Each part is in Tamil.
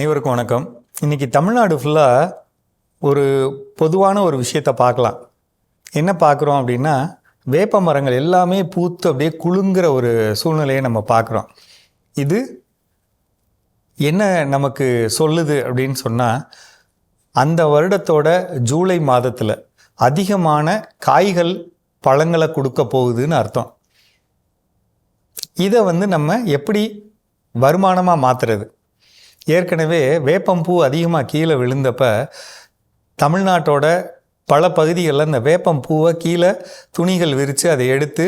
அனைவருக்கும் வணக்கம். இன்றைக்கி தமிழ்நாடு ஃபுல்லாக ஒரு பொதுவான ஒரு விஷயத்தை பார்க்கலாம். என்ன பார்க்குறோம் அப்படின்னா வேப்ப மரங்கள் எல்லாமே பூத்து அப்படியே குலுங்குற ஒரு சூழ்நிலையை நம்ம பார்க்குறோம். இது என்ன நமக்கு சொல்லுது அப்படின்னு சொன்னால் அந்த வருடத்தோட ஜூலை மாதத்தில் அதிகமான காய்கள் பழங்களை கொடுக்க போகுதுன்னு அர்த்தம். இதை வந்து நம்ம எப்படி வருமானமாக மாற்றுறது ஏற்கனவே வேப்பம்பூ அதிகமாக கீழே விழுந்தப்ப தமிழ்நாட்டோட பல பகுதிகளில் இந்த வேப்பம்பூவை கீழே துணிகள் விரித்து அதை எடுத்து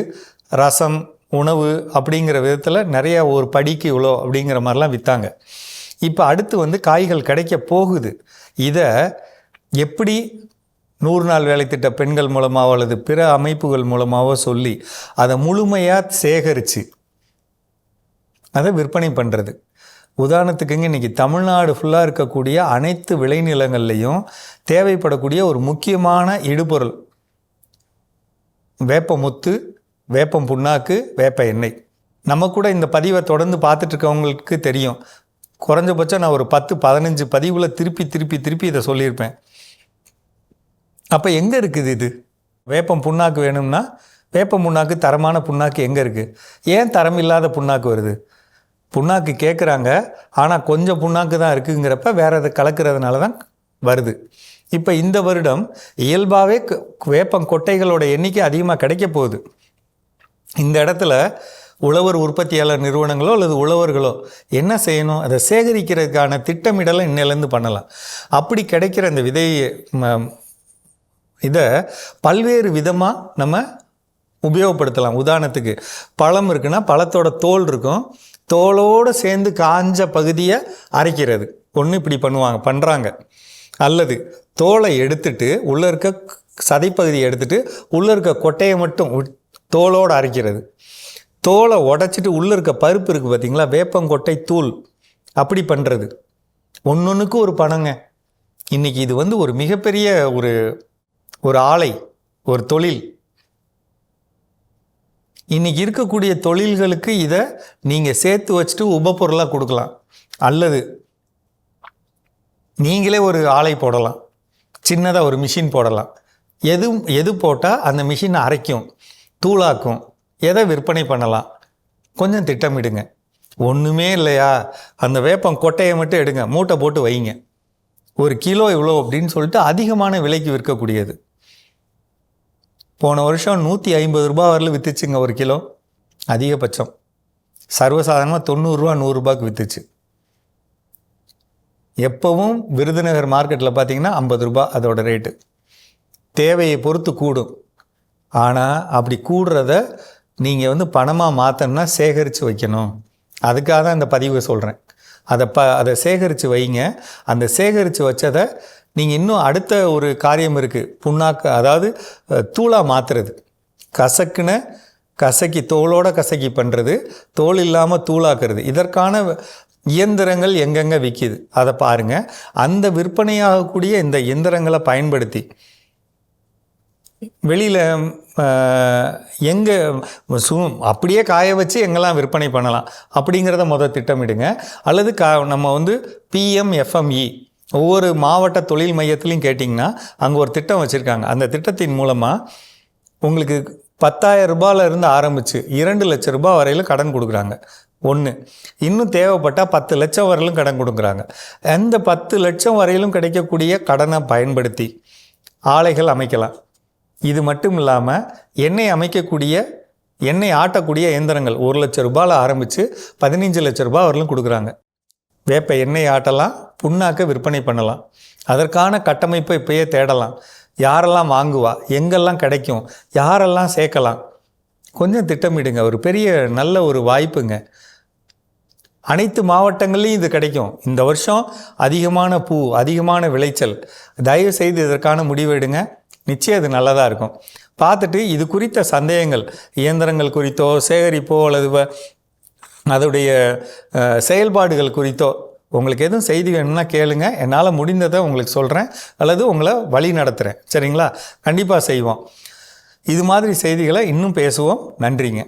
ரசம் உணவு அப்படிங்கிற விதத்தில் நிறையா ஒரு படிக்கு இவ்வளோ அப்படிங்கிற மாதிரிலாம் விற்றாங்க இப்போ அடுத்து வந்து காய்கள் கிடைக்க போகுது. இதை எப்படி நூறு நாள் வேலை திட்ட பெண்கள் மூலமாகவோ அல்லது பிற அமைப்புகள் மூலமாகவோ சொல்லி அதை முழுமையாக சேகரித்து அதை விற்பனை பண்ணுறது உதாரணத்துக்குங்க இன்றைக்கி தமிழ்நாடு ஃபுல்லாக இருக்கக்கூடிய அனைத்து விளைநிலங்கள்லையும் தேவைப்படக்கூடிய ஒரு முக்கியமான இடுபொருள். வேப்ப முத்து வேப்பம் புண்ணாக்கு வேப்ப எண்ணெய். நம்ம கூட இந்த பதிவை தொடர்ந்து பார்த்துட்ருக்கவங்களுக்கு தெரியும். குறைஞ்சபட்சம் நான் ஒரு பத்து பதினஞ்சு பதிவில் திருப்பி திருப்பி திருப்பி இதை சொல்லியிருப்பேன். அப்போ எங்கே இருக்குது இது? வேப்பம் புண்ணாக்கு வேணும்னா வேப்பம் புண்ணாக்கு தரமான புண்ணாக்கு எங்கே இருக்குது ஏன் தரம் இல்லாத புண்ணாக்கு வருது? புண்ணாக்கு கேட்குறாங்க ஆனால் கொஞ்சம் புண்ணாக்கு தான் இருக்குங்கிறப்ப வேற அதை கலக்கிறதுனால தான் வருது. இப்போ இந்த வருடம் இயல்பாகவே வேப்பம் கொட்டைகளோட எண்ணிக்கை அதிகமாக கிடைக்க போகுது. இந்த இடத்துல உழவர் உற்பத்தியாளர் நிறுவனங்களோ அல்லது உழவர்களோ என்ன செய்யணும்? அதை சேகரிக்கிறதுக்கான திட்டமிடலை இன்னிலேருந்து பண்ணலாம். அப்படி கிடைக்கிற இந்த விதையை ம- இதை பல்வேறு விதமாக நம்ம உபயோகப்படுத்தலாம். உதாரணத்துக்கு பழம் இருக்குன்னா பழத்தோட தோல் இருக்கும். தோலோடு சேர்ந்து காஞ்ச பகுதியை அரைக்கிறது. ஒன்று இப்படி பண்ணுவாங்க பண்ணுறாங்க அல்லது தோலை எடுத்துட்டு உள்ளே இருக்க சதைப்பகுதியை எடுத்துட்டு உள்ளே இருக்க கொட்டையை மட்டும் உட்- தோலோடு அரைக்கிறது. தோலை உடச்சிட்டு உள்ளே இருக்க பருப்பு இருக்குது பார்த்தீங்களா? வேப்பங்கொட்டை தூள். அப்படி பண்ணுறது ஒன்னொன்றுக்கு ஒரு பணங்க. இன்னைக்கு இது வந்து ஒரு மிகப்பெரிய ஒரு ஒரு ஆலை ஒரு தொழில். இன்றைக்கி இருக்கக்கூடிய தொழில்களுக்கு இதை நீங்கள் சேர்த்து வச்சுட்டு உபப்பொருளாக கொடுக்கலாம். அல்லது நீங்களே ஒரு ஆலை போடலாம். சின்னதாக ஒரு மிஷின் போடலாம். எது எது போட்டால் அந்த மிஷின் அரைக்கும் தூளாக்கும் எதை விற்பனை பண்ணலாம். கொஞ்சம் திட்டமிடுங்க. ஒன்றுமே இல்லையா? அந்த வேப்பம் கொட்டையை மட்டும் எடுங்க. மூட்டை போட்டு வைங்க. ஒரு கிலோ இவ்வளோ அப்படின்னு சொல்லிட்டு அதிகமான விலைக்கு விற்கக்கூடியது. போன வருஷம் நூற்றி ஐம்பது ரூபா வரல விற்றுச்சுங்க ஒரு கிலோ. அதிகபட்சம். சர்வசாதாரணமாக தொண்ணூறுரூவா நூறுரூபாய்க்கு விற்றுச்சு எப்போவும் விருதுநகர் மார்க்கெட்டில் பார்த்தீங்கன்னா ஐம்பது ரூபா அதோட ரேட்டு தேவையை பொறுத்து கூடும். ஆனால் அப்படி கூடுறத நீங்கள் வந்து பணமாக மாற்றணும்னா சேகரித்து வைக்கணும். அதுக்காக தான் இந்த பதிவை சொல்கிறேன் அதை ப அதை சேகரித்து வைங்க. அந்த சேகரித்து வச்சதை நீங்கள் இன்னும் அடுத்த ஒரு காரியம் இருக்குது புண்ணாக்கு அதாவது தூளாக மாற்றுறது கசக்குன கசக்கி தோலோட கசக்கி பண்ணுறது தோல் இல்லாமல் தூளாக்குறது. இதற்கான இயந்திரங்கள் எங்கெங்கே விற்கிது அதை பாருங்கள் அந்த விற்பனையாகக்கூடிய இந்த இயந்திரங்களை பயன்படுத்தி வெளியில் எங்கே சு அப்படியே காய வச்சு எங்கெல்லாம் விற்பனை பண்ணலாம்? அப்படிங்கிறத முதல் திட்டமிடுங்க. அல்லது கா நம்ம வந்து பிஎம் எஃப்எம்இ ஒவ்வொரு மாவட்ட தொழில் மையத்துலையும் கேட்டிங்கன்னா அங்கே ஒரு திட்டம் வச்சுருக்காங்க. அந்த திட்டத்தின் மூலமாக உங்களுக்கு பத்தாயிரம் ரூபாயில இருந்து ஆரம்பித்து இரண்டு லட்ச ரூபாய் வரையிலும் கடன் கொடுக்குறாங்க. ஒன்று இன்னும் தேவைப்பட்டால் பத்து லட்சம் வரையிலும் கடன் கொடுக்குறாங்க. அந்த பத்து லட்சம் வரையிலும் கிடைக்கக்கூடிய கடனை பயன்படுத்தி ஆலைகள் அமைக்கலாம். இது மட்டும் இல்லாமல் எண்ணெய் அமைக்கக்கூடிய எண்ணெய் ஆட்டக்கூடிய இயந்திரங்கள் ஒரு லட்ச ரூபாயில் ஆரம்பித்து பதினஞ்சு லட்ச ரூபாய் வரலும் கொடுக்குறாங்க. வேப்ப எண்ணெய் ஆட்டலாம் புண்ணாக்க விற்பனை பண்ணலாம். அதற்கான கட்டமைப்பை இப்பயே தேடலாம். யாரெல்லாம் வாங்குவா எங்கெல்லாம் கிடைக்கும் யாரெல்லாம் சேர்க்கலாம் கொஞ்சம் திட்டமிடுங்க. ஒரு பெரிய நல்ல ஒரு வாய்ப்புங்க. அனைத்து மாவட்டங்கள்லையும் இது கிடைக்கும். இந்த வருஷம் அதிகமான பூ அதிகமான விளைச்சல். தயவு செய்து இதற்கான முடிவெடுங்க நிச்சயம் அது நல்லதாக இருக்கும். பார்த்துட்டு இது குறித்த சந்தேகங்கள் இயந்திரங்கள் குறித்தோ சேகரிப்போ அல்லது அதோடைய செயல்பாடுகள் குறித்தோ உங்களுக்கு எதுவும் செய்தி வேணும்னா கேளுங்க. என்னால் முடிந்ததை உங்களுக்கு சொல்கிறேன் அல்லது உங்களை வழி நடத்துகிறேன் சரிங்களா? கண்டிப்பாக செய்வோம். இது மாதிரி செய்திகளை இன்னும் பேசுவோம். நன்றிங்க.